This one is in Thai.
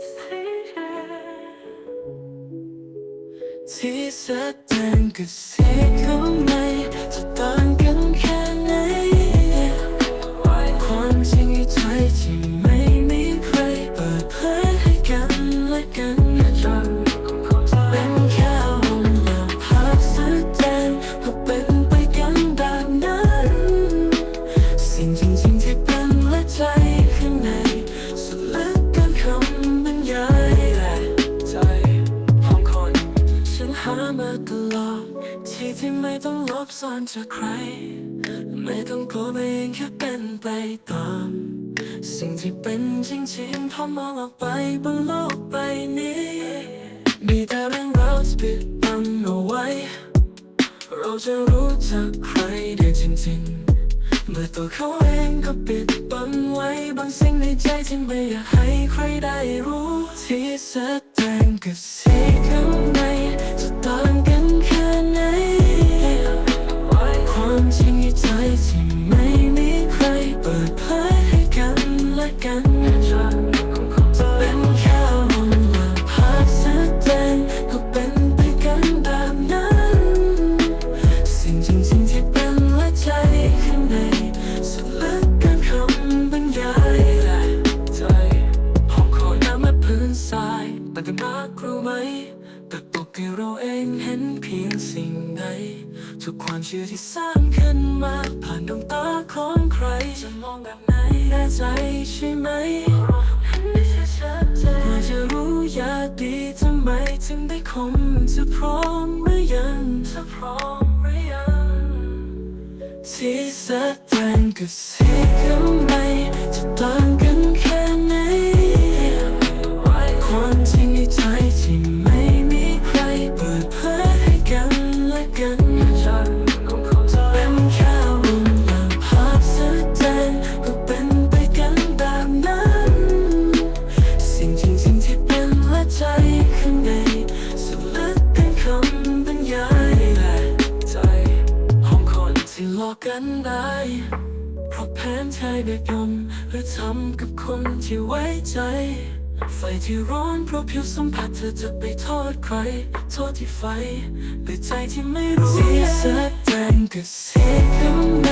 ที่แสดงกับเสียงข้างในจะต่างกันแค่ไหนความจริงในใจที่ไม่มีใครเปิดเผยให้กันและกันเป็นแค่ลมแบบภาพแสดงก็เป็นไปกันแบบนั้น สิ่งจริงๆที่ ที่ที่ไม่ต้องลบซ่อนจากใคร ไม่ต้องกลัวไปเองแค่เป็นไปตาม สิ่งที่เป็นจริงๆพอมองออกไปบนโลกใบนี้ มีแต่เรื่องราวที่ปิดบังเอาไว้ เราจะรู้จักใครได้จริงๆเมื่อตัวเขาเองก็ปิดบังไว้บางสิ่งในใจที่ไม่อยากให้ใครได้รู้ที่แสดงกับสิ่งข้น กันเป็นแค่ลมแบบภาพแสดงก็เป็นไปกันแบบนั้น สิ่งจริงๆที่เป็นและใจข้างในสุดลึกกินคำบรรยายและใจห้องคอน้ำและพื้นทรายแต่กันมากรู้ไหมแต่ปกติเราเองเห็นเพียงสิ่งใดทุกความเชื่อที่สร้างขึ้นมาผ่านดวงตาของ ครจะมองแบบไหนแน่ใจใช่ไหมเมื่อจะรู้อยากดีทำไมถึงได้คมจะพร้อมหรือยังจะพร้อมหรือยังที่แสดงกับสิ่ง กันได้ เพราะแผนใช้แบบยมหรือทำกับคนที่ไว้ใจ ไฟที่ร้อนเพราะผิวสัมผัสเธอจะไปโทษใคร โทษที่ไฟหรือใจที่ไม่รู้ที่แสดงกับเสียง